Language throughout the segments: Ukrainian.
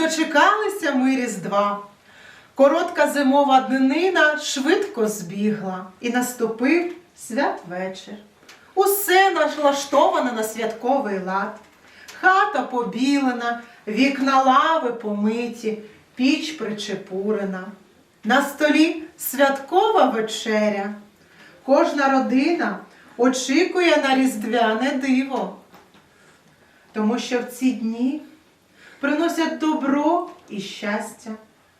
дочекалися ми Різдва. Коротка зимова днина швидко збігла, і наступив святвечір. Усе налаштоване на святковий лад. Хата побілена, вікна лави помиті, піч причепурена. На столі святкова вечеря. Кожна родина очікує на різдвяне диво, тому що в ці дні приносять добро і щастя,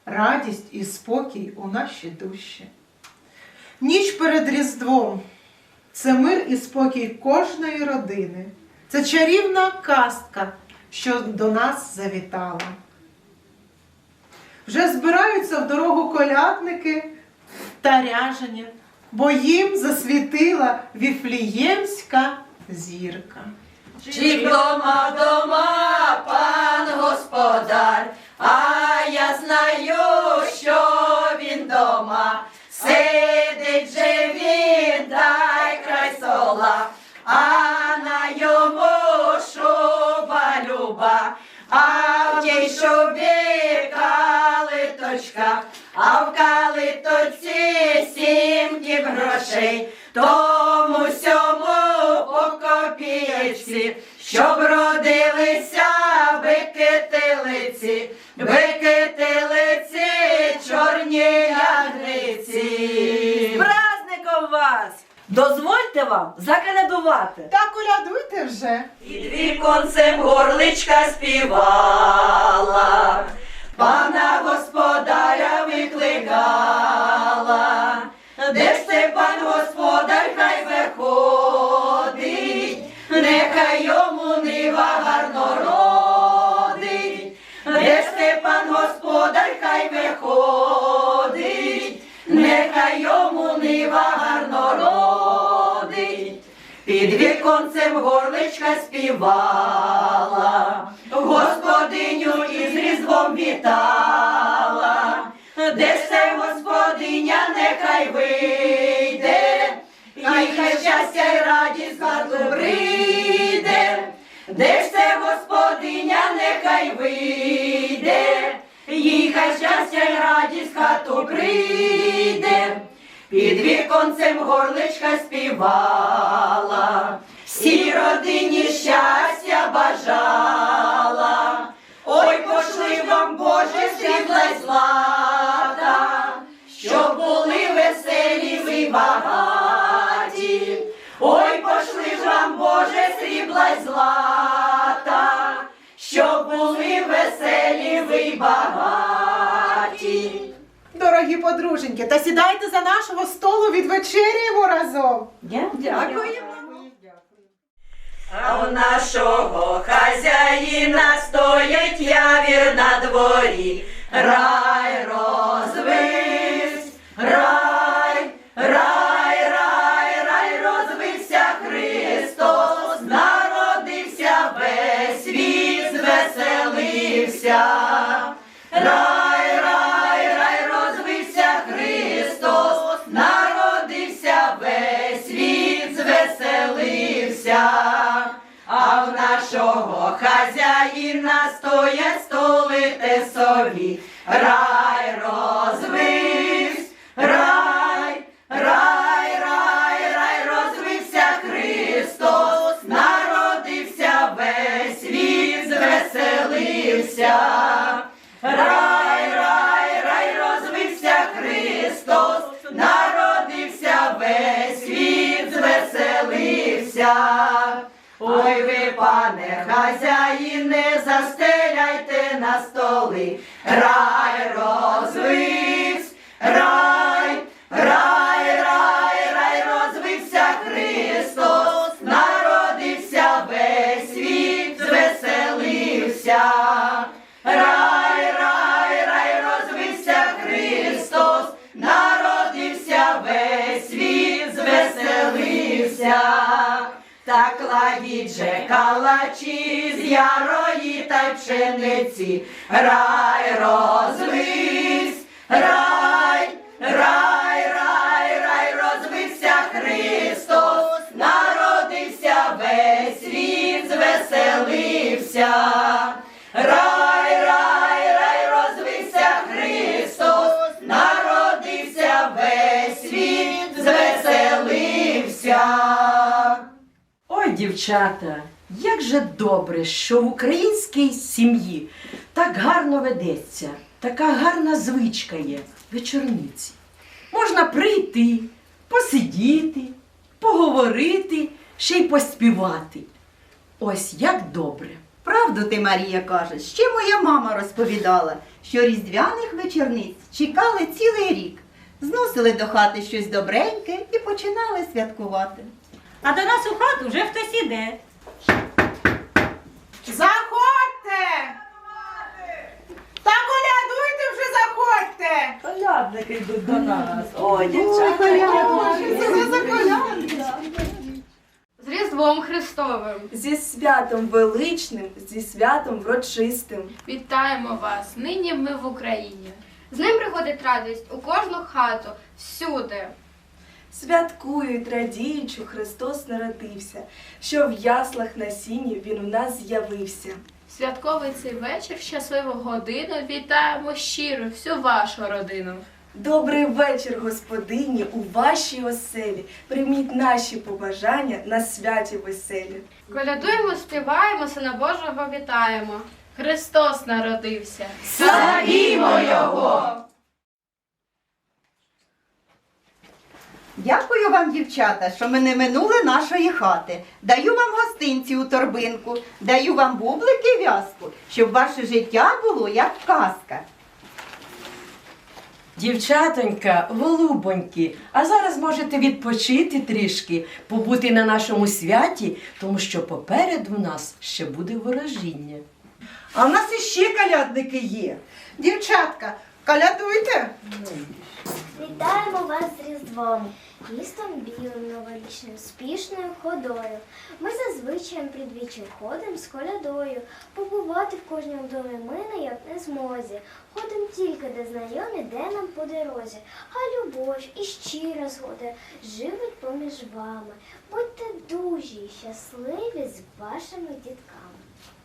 радість і спокій у наші душі. Ніч перед Різдвом це мир і спокій кожної родини. Це чарівна казка, що до нас завітала. Вже збираються в дорогу колядники та ряжені, бо їм засвітила віфліємська зірка. Чи вдома дома пан господар, а я знаю, що він дома. Сидить же він, дай край сола, а на йому шуба люба, а в тій шубі калиточка, а в калиточці сім діб грошей, тому сьому по копієчці, щоб родилися бики-телиці, бики-телиці, чорні ягниці. З праздником вас! Дозвольте вам заколядувати. Та колядуйте вже. Під віконцем горличка співала, пана господаря викликала, де ж це пан господар хай виходить, нехай йому нива гарно родить, де ж це пан господар хай виходить, нехай йому нива гарно родить. Під віконцем горличка співала, господиню із різдвом вітала, де це господиня нехай вийде, і хай щастя й радість хату прийде, де ж це господиня нехай вийде, їй хай щастя й радість хату прийде. Під віконцем горличка співала, всій родині щастя бажала. Ой, пошли вам, Боже, світла й злата, щоб були веселі ви багаті. Срібла й злата, щоб були веселі ви багаті. Дорогі подруженьки, та сідайте за нашого столу відвечеряємо разом. Дякуємо. А у нашого хазяїна стоять явір на дворі. Рай розвивсь, рай, звеселився. На рай розвивсь, рай, рай, рай, рай розвився Христос, народився весь світ, звеселився. Рай, рай, рай розвився Христос, народився весь світ, звеселився. Так кладіть же калачі з ярої та пшениці, рай розвись, рай, рай, рай, рай, розвився Христос, народився весь світ, звеселився. Рай, рай, рай, розвився Христос, народився весь світ, звеселився. Ой, дівчата як же добре, що в українській сім'ї так гарно ведеться, така гарна звичка є вечорниці. Можна прийти, посидіти, поговорити, ще й поспівати. Ось як добре. Правду ти, Марія, кажеш. Ще моя мама розповідала, що різдвяних вечорниць чекали цілий рік. Зносили до хати щось добреньке і починали святкувати. А до нас у хату вже хтось іде. Заходьте! Та колядуйте вже Колядники йдуть до нас. Ой, Що це за колядки? З Різдвом Христовим Зі святом величним, зі святом врочистим. вітаємо вас! Нині ми в Україні. З ним приходить радість у кожну хату, всюди. Святкують, радіють, що Христос народився, що в яслах на сіні Він у нас з'явився. Святковий цей вечір, щасливу годину вітаємо щиро всю вашу родину. Добрий вечір, господині, у вашій оселі. Прийміть наші побажання на святі веселі. Колядуємо, співаємо, Сина Божого вітаємо. Христос народився. Славімо Його! Дякую вам, дівчата, що ми не минули нашої хати. Даю вам гостинці у торбинку, даю вам бублики в'язку, щоб ваше життя було як казка. Дівчатонька, голубоньки, а зараз можете відпочити трішки, побути на нашому святі, тому що попереду нас ще буде ворожіння. А в нас іще колядники є. Дівчатка, колядуйте! Вітаємо вас з Різдвом, містом білим новорічним, спішною ходою. Ми зазвичай предвічі ходим з колядою. Побувати в кожному домі ми ніяк не змозі. Ходим тільки де знайомі, де нам по дорозі. А любов і щира згода живуть поміж вами. Будьте дужі і щасливі з вашими дітками.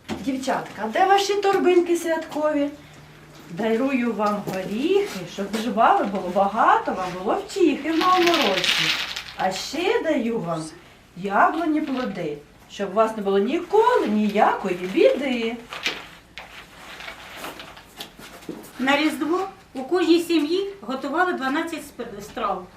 Дівчатка, де ваші торбинки святкові? Дарую вам горіхи, щоб жвави було багато, вам було втіхи в новому році. А ще даю вам яблуні плоди, щоб у вас не було ніколи ніякої біди. На Різдво у кожній сім'ї готували 12 сп- страв.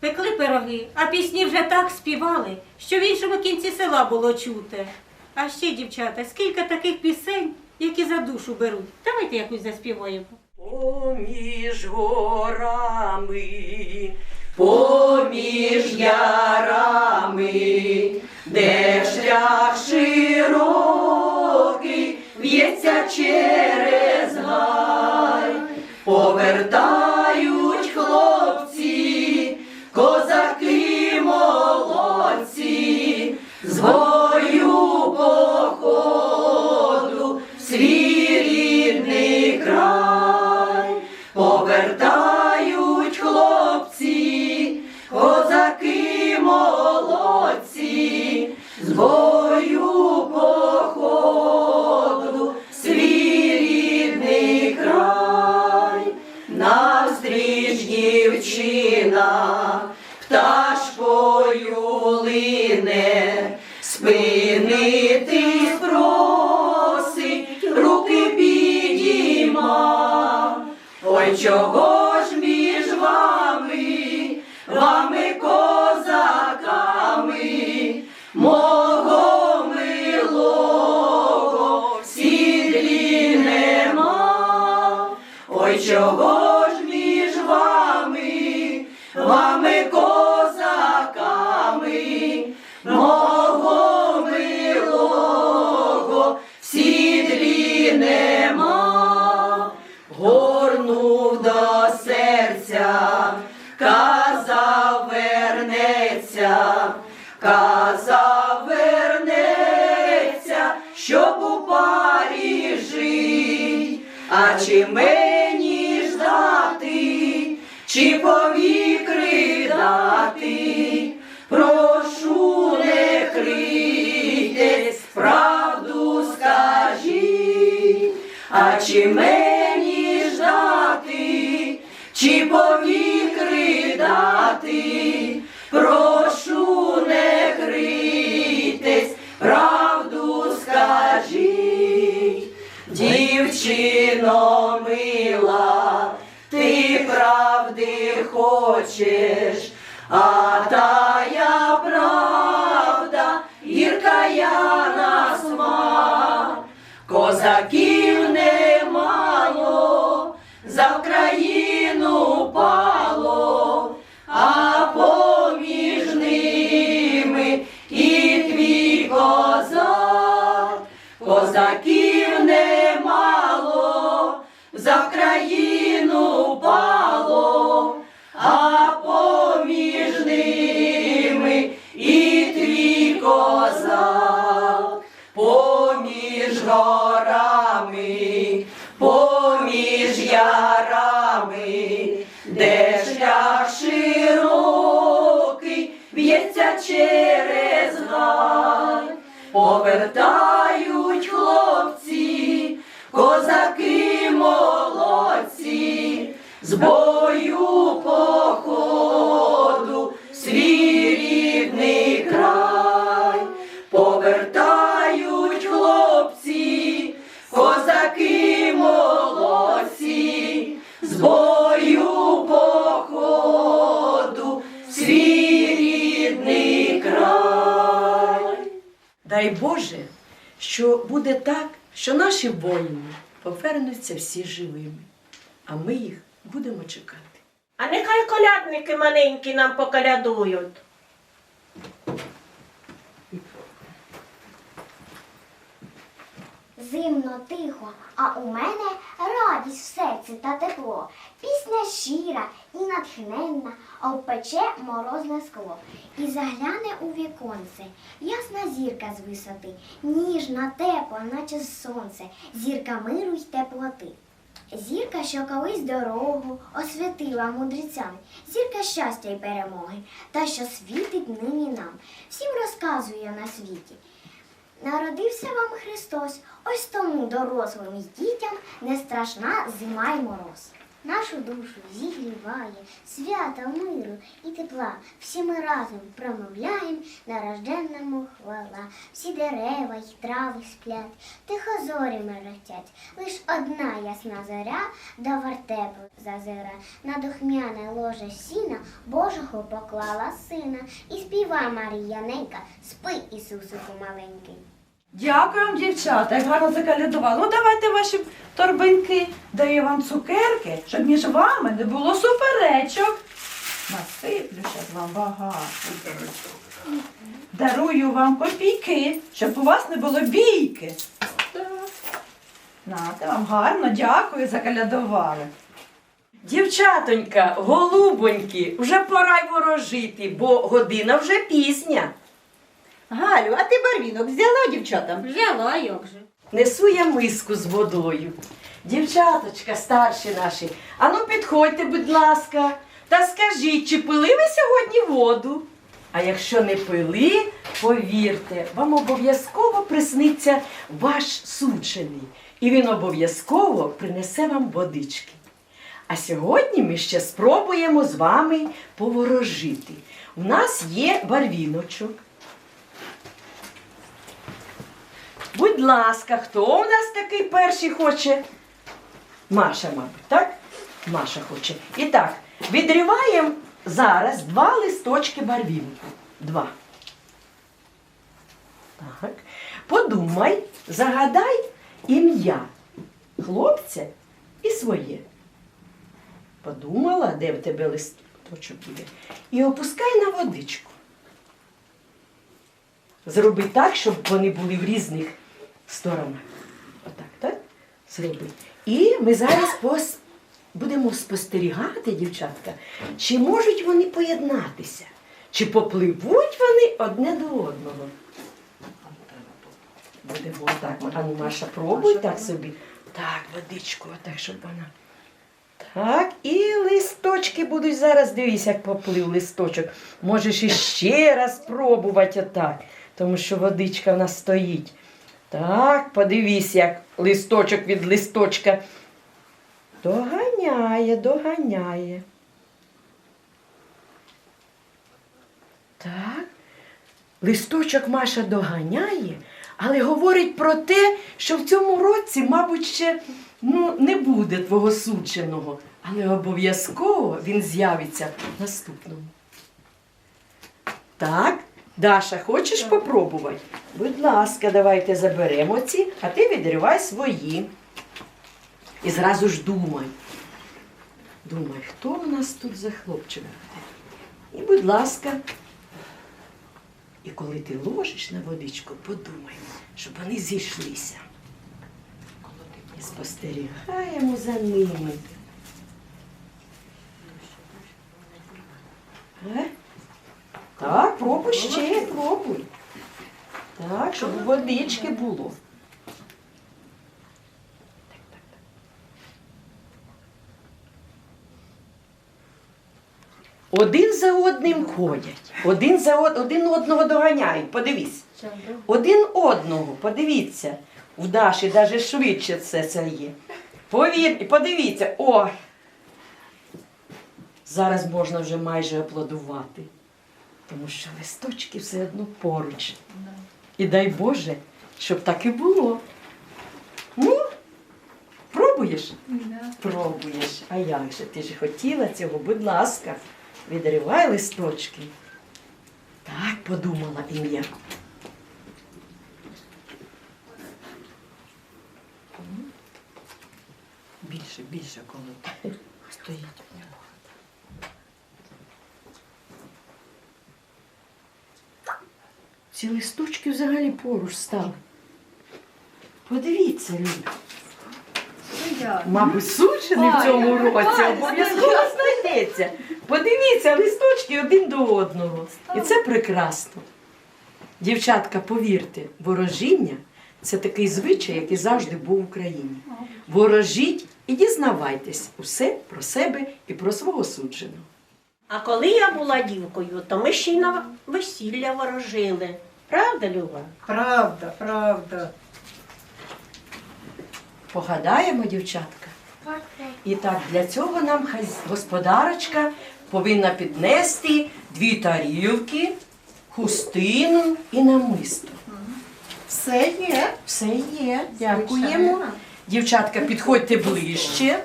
Пекли пироги, а пісні вже так співали, що в іншому кінці села було чути. А ще, дівчата, скільки таких пісень, які за душу беруть. Давайте якусь заспіваємо. Поміж горами, поміж ярами, де шлях широкий, в'ється через гай, повертають хлопці, козаки молодці, з бою чого чи мені ждати, чи повік дати? прошу не критись, правду скажіть, дівчино мила, ти правди хочеш, а та я правда. Україну пало, а поміж ними і твій козак. Козаків немало, за країну Повертають хлопці, козаки молодці, з бою походу свій рідний край. Повертають хлопці, козаки молодці, з бою походу свій рідний край. Дай Боже, буде так, що наші воїни повернуться всі живими, а ми їх будемо чекати. А нехай колядники маленькі нам поколядують. Зимно тихо, а у мене радість в серці та тепло. Пісня щира і натхненна, а впече морозне скло. І загляне у віконце, ясна зірка з висоти, ніжна, тепла, наче сонце, зірка миру й теплоти. Зірка, що колись дорогу освятила мудрецям, зірка щастя й перемоги, та що світить нині нам, всім розказує на світі. Народився вам Христос, ось тому дорослим і дітям не страшна зима й мороз. Нашу душу зігріває свята миру і тепла. Всі ми разом промовляємо на рожденному хвала. Всі дерева й трави сплять, тихо зорі мерехтять. Лиш одна ясна зоря до вертепу зазира. На духмяне ложе сіна Божого поклала сина. І співа Марія ненька, спи, Ісусику маленький. Дякую дівчата, як гарно закалядували. Ну, давайте ваші торбинки. Даю вам цукерки, щоб між вами не було суперечок. Насиплю зараз вам багато. Дарую вам копійки, щоб у вас не було бійки. Нате вам гарно, дякую, закалядували. Дівчатонька, голубоньки, вже пора й ворожити, бо година вже пізня. Галю, а ти барвінок взяла дівчатам? Взяла як же. Несу я миску з водою. Дівчаточка, старші наші, ану підходьте, будь ласка, та скажіть, чи пили ви сьогодні воду? А якщо не пили, повірте, вам обов'язково присниться ваш сучений, і він обов'язково принесе вам водички. А сьогодні ми ще спробуємо з вами поворожити. У нас є барвіночок. Будь ласка, хто у нас такий перший хоче? Маша, мабуть, так? Маша хоче. І так, відриваємо зараз два листочки барвінку. Два. Так. Подумай, загадай ім'я хлопця і своє. Подумала, де в тебе листочок буде. І опускай на водичку. Зроби так, щоб вони були в різних сторонах. Отак, так? Зроби. І ми зараз пос... будемо спостерігати, дівчатка, чи можуть вони поєднатися, чи попливуть вони одне до одного. Будемо отак. А ну, Маша, пробуй так собі. Так, водичку, отак, щоб вона. Так, і листочки будуть зараз. Дивись, як поплив листочок. Можеш іще раз спробувати отак, тому що водичка в нас стоїть. Так, подивись, як листочок від листочка. Доганяє, доганяє. Так. Листочок Маша доганяє, але говорить про те, що в цьому році, мабуть, ще ну, не буде твого судженого, але обов'язково він з'явиться в наступному. Так, Даша, хочеш попробувати? Будь ласка, давайте заберемо ці, а ти відривай свої. І зразу ж думай. Думай, хто у нас тут за хлопчик буде? І, будь ласка, і коли ти ложиш на водичку, подумай, щоб вони зійшлися. І спостерігаємо за ними. Так, пробуй ще, пробуй. Так, щоб водички було. Один за одним ходять, один за од- один одного доганяють. Подивись. Один одного, подивіться. В Даші навіть швидше все це є. Повір, подивіться, о! Зараз можна вже майже аплодувати. Тому що листочки все одно поруч. І дай Боже, щоб так і було. Ну, пробуєш? Пробуєш. А як же? Ти ж хотіла цього, будь ласка, відривай листочки. Так подумала ім'я. Більше, більше коло стоїть. Ці листочки взагалі поруч стали. Подивіться, люди. Мабуть, сушений в цьому році обов'язково знайдеться. Подивіться, листочки один до одного. І це прекрасно. Дівчатка, повірте, ворожіння це такий звичай, який завжди був в Україні. Ворожіть і дізнавайтесь усе про себе і про свого судженого. А коли я була дівкою, то ми ще й на весілля ворожили. Правда, Люба? Правда, правда. Погадаємо, дівчатка. І так, для цього нам господарочка повинна піднести дві тарілки, хустину і намисто. Все є. Все є, дякуємо. Дівчатка, підходьте ближче.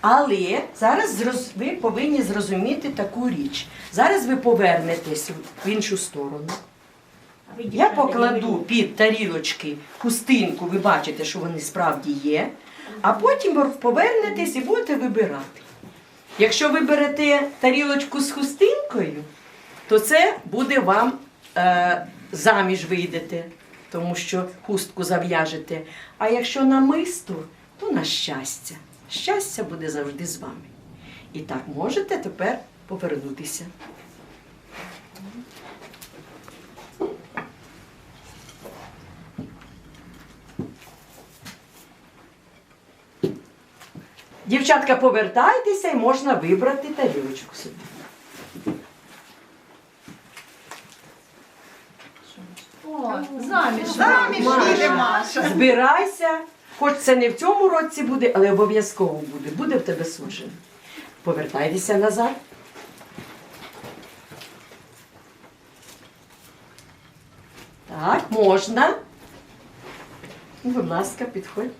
Але зараз ви повинні зрозуміти таку річ. Зараз ви повернетесь в іншу сторону. Я покладу під тарілочки хустинку, ви бачите, що вони справді є, а потім повернетесь і будете вибирати. Якщо ви берете тарілочку з хустинкою, то це буде вам е, заміж вийдете, тому що хустку зав'яжете. А якщо намисто, то на щастя. Щастя буде завжди з вами. І так можете тепер повернутися. Дівчатка, повертайтеся і можна вибрати тарілочку собі. О, заміж. Заміж Маша. піде Маша. Збирайся, хоч це не в цьому році буде, але обов'язково буде. Буде в тебе суджено. Повертайтеся назад. Так, можна. Будь ласка, підходь.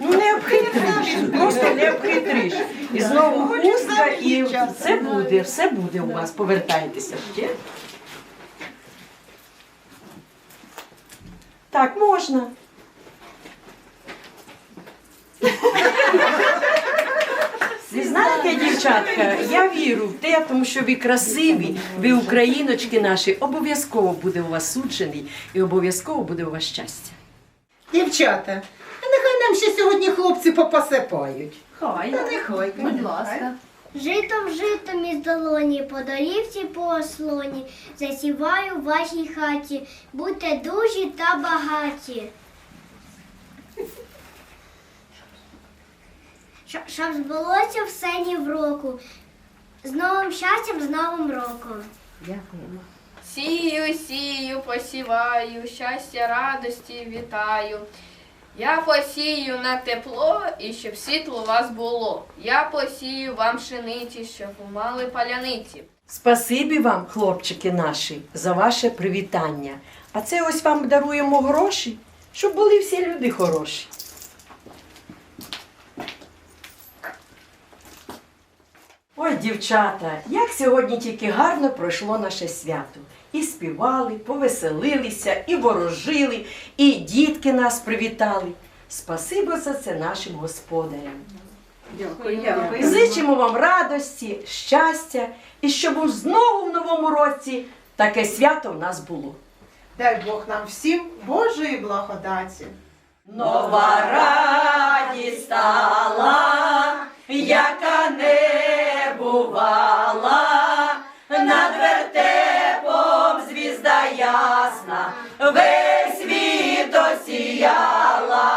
Ну не обхитриш, просто не обхитриш. І знову хустка, і все буде, все буде у вас. Повертайтеся ще. Так, можна. Ви знаєте, дівчатка, я вірю в те, тому що ви красиві, ви україночки наші, обов'язково буде у вас суджений і обов'язково буде у вас щастя. Дівчата, нам ще сьогодні хлопці попосипають. Хай. Та нехай. Будь ласка. Житом житом із долоні, по дорівці по ослоні, засіваю в вашій хаті, будьте дужі та багаті. Щ- Щоб збулося все ні в року. З новим щастям, з новим роком. Дякуємо. Сію, сію, посіваю, щастя, радості вітаю. Я посію на тепло і щоб світло у вас було. Я посію вам пшениці, щоб ви мали паляниці. Спасибі вам, хлопчики наші, за ваше привітання. А це ось вам даруємо гроші, щоб були всі люди хороші. Ой, дівчата, як сьогодні тільки гарно пройшло наше свято. І співали, повеселилися, і ворожили, і дітки нас привітали. Спасибо за це нашим господарям. Дякую, дякую. Зичимо вам радості, щастя, і щоб знову в новому році таке свято в нас було. Дай Бог нам всім Божої благодаті. Нова радість стала, яка не бувала, над вертепом звізда ясна, весь світ осіяла,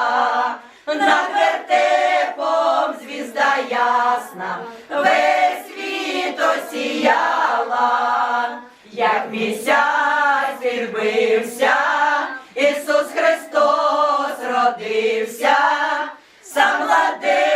над вертепом звізда ясна, весь світ осіяла, як місяць відбився, Ісус Христос родився, сам младенець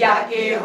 господарю, як